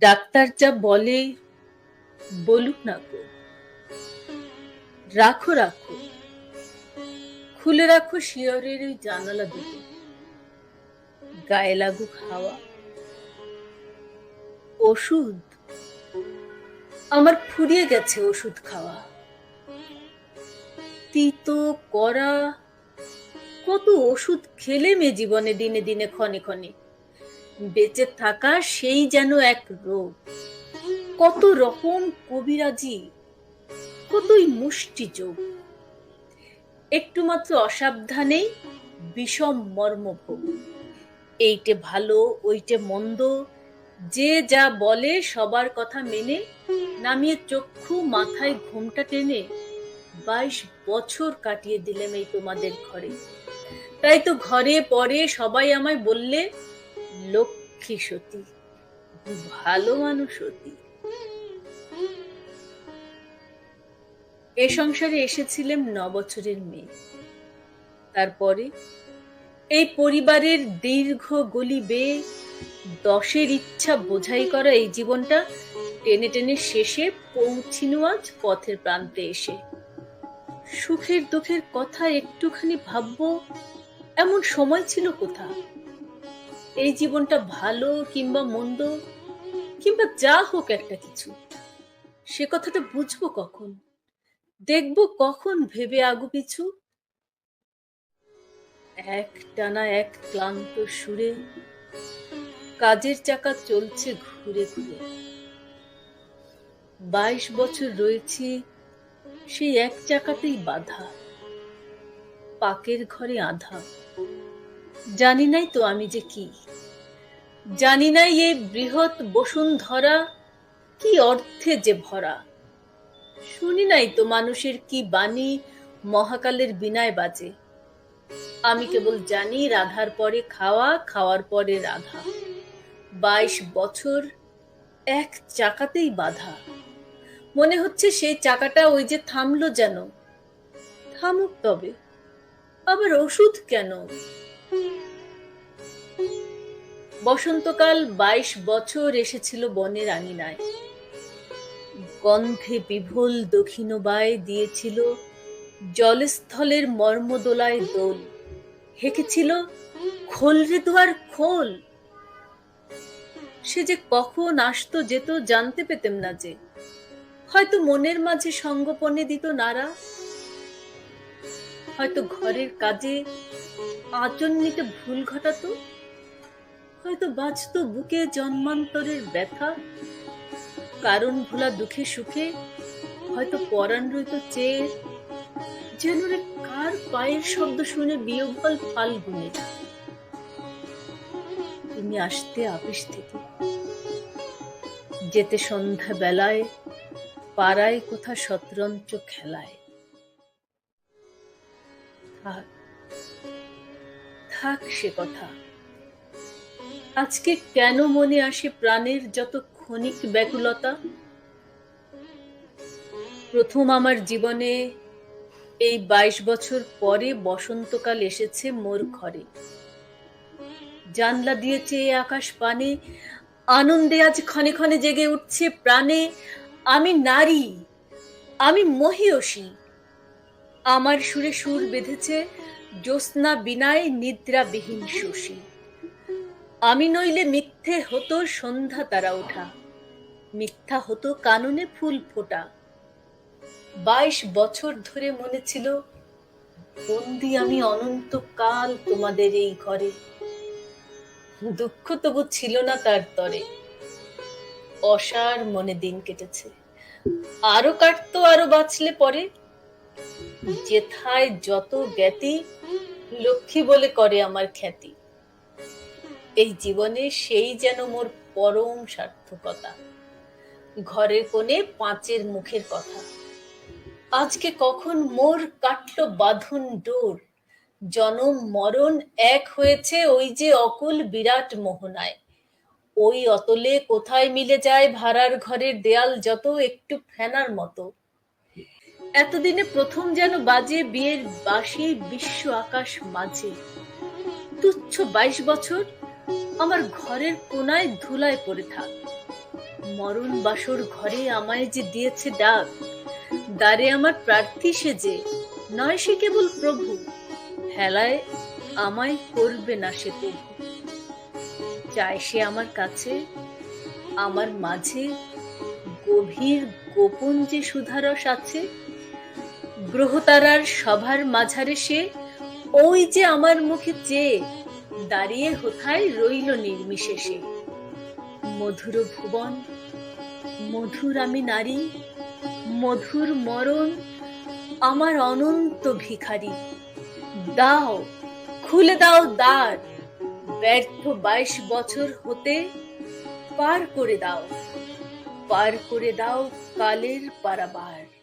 Doctor যা বলে, বলুক না গো রাখো রাখো। খুলে রাখো শিয়রের ওই জানালা দুটো। গায়ে লাগুক হাওয়া। ওষুধ। আমার ফুরিয়ে গেছে ওষুধ খাওয়া। তিতো করা কত ওষুধ খেলে মে জীবনে দিনে দিনে ক্ষণে ক্ষণে। বেঁচে থাকা সেই যেন এক রোগ। কত রকম কবিরাজি, কতই মুষ্টি যোগ। একটু মাত্র অসাবধানেই বিষম মর্মভোগ এইটে ভালো, ওইটে মন্দ, যে যা বলে সবার কথা মেনে, নামিয়ে চক্ষু মাথায় ঘুমটা টেনে বাইশ বছর কাটিয়ে দিলাম এই তোমাদের ঘরে। তাই তো ঘরে পরে সবাই আমায় বললে লক্ষ্মী সতী, ভালো মানুষ অতি এ সংসারে এসেছিলাম ন বছরের মেয়ে। তারপরে এই পরিবারের দীর্ঘ গলি বেয়ে দশের ইচ্ছা বোঝাই করা এই জীবনটা টেনে টেনে শেষে পৌঁছিনু আজ পথের প্রান্তে এসে। সুখের দুঃখের কথা একটুখানি ভাববো, এমন সময় ছিল কোথা? এই জীবনটা ভালো কিংবা মন্দ, কিংবা যা হোক একটা কিছু, সে কথাটা বুঝব কখন? দেখব কখন ভেবে আগু পিছু? এক টানা এক ক্লান্ত সুরে কাজের চাকা চলছে ঘুরে ঘুরে। বাইশ বছর রয়েছি, সেই এক চাকাতেই বাধা, পাকের ঘরে আধা। জানি নাই তো আমি যে কি। জানি নাই এই বৃহৎ বসুন্ধরা কি অর্থে যে ভরা। শুনি নাই তো মানুষের কি বাণী মহাকালের বিনায় বাজে। আমি কেবল জানি রাধার পরে খাওয়া, খাওয়ার পরে রাধা। বাইশ বছর এক চাকাতেই বাধা। মনে হচ্ছে সেই চাকাটা ওই যে থামলো যেন। থামুক তবে। আবার ওষুধ কেন? বসন্তকাল বাইশ বছর এসেছিল বনের আঙিনায় গন্ধে বিভোল দক্ষিণবায় দিয়েছিল জলস্থলের মর্মদোলায় দোল। হেঁকেছিল খোল রে দুয়ার খোল। সে যে কখন আসতো যেত জানতে পেতেম না যে। হয়তো মনের মাঝে সঙ্গপনে দিত নারা। হয়তো ঘরের কাজে আচরণ ভুল ঘটাতো? হয়তো বাঁচত বুকে জন্মান্তরের ব্যথা। কারণ ভোলা দুঃখে সুখে হয়তো পরাণ রইত চেয়ে যেন কার পায়ের শব্দ শুনে বিয়োগল ফাল্গুনে তুমি আসতে আপিস থেকে। যেতে সন্ধ্যা বেলায়, পাড়ায় কোথা শতরঞ্চ খেলায়। থাক থাক সে কথা। আজকে কেন মনে আসে প্রাণের যত ক্ষণিক ব্যাকুলতা? প্রথম আমার জীবনে এই বাইশ বছর পরে বসন্তকাল এসেছে মোর ঘরে। জানলা দিয়ে চেয়ে আকাশ পানে, আনন্দে আজ ক্ষণে ক্ষণে জেগে উঠছে প্রাণে, আমি নারী, আমি মহিয়সী। আমার সুরে সুর বেঁধেছে জ্যোৎস্না বিনায় নিদ্রাবিহীন শশী। আমি নইলে মিথ্যে হতো সন্ধ্যা তারা ওঠা, মিথ্যা হতো কাননে ফুল ফোটা। বাইশ বছর ধরে মনে ছিল, বন্দি আমি অনন্তকাল তোমাদের এই ঘরে। দুঃখ তবু ছিল না তার তরে। অসার মনে দিন কেটেছে। আরও কাটতো, আরও বাঁচলে পরে। যেথায় যত জ্ঞাতি, লক্ষ্মী বলে করে আমার খ্যাতি। এই জীবনে সেই যেন মোর পরম সার্থকতা। ঘরের কোণে পাঁচের মুখের কথা। আজকে কখন মোর কাটল বাঁধন ডোর। জনম মরণ এক হয়েছে ওই যে অকুল বিরাট মোহনায়। ওই অতলে কোথায় মিলে যায় ভাড়ার ঘরের দেয়াল যত একটু ফেনার মতো। এতদিনে প্রথম যেন বাজে বিয়ের বাসি বিশ্ব আকাশ মাঝে। তুচ্ছ বাইশ বছর আমার ঘরের কোনায় ধুলায় পড়ে থাক। মরণ বাসর ঘরে আমায় যে দিয়েছে ডাক, দ্বারে আমার প্রার্থী সেজে নয় সে কেবল প্রভু, হেলায় আমায় করবে না সে তবু চায় সে আমার কাছে, আমার মাঝে গভীর গোপন যে সুধারস আছে গ্রহতারার সভার মাঝারে সে ওই যে আমার মুখে চেয়ে দাঁড়িয়ে হোথায় রইল নির্বিশেষে। মধুর ভুবন, মধুর আমি নারী, মধুর মরণ, আমার অনন্ত ভিখারি। দাও, খুলে দাও দ্বার, ব্যর্থ বাইশ বছর হতে পার করে দাও, পার করে দাও কালের পারাবার।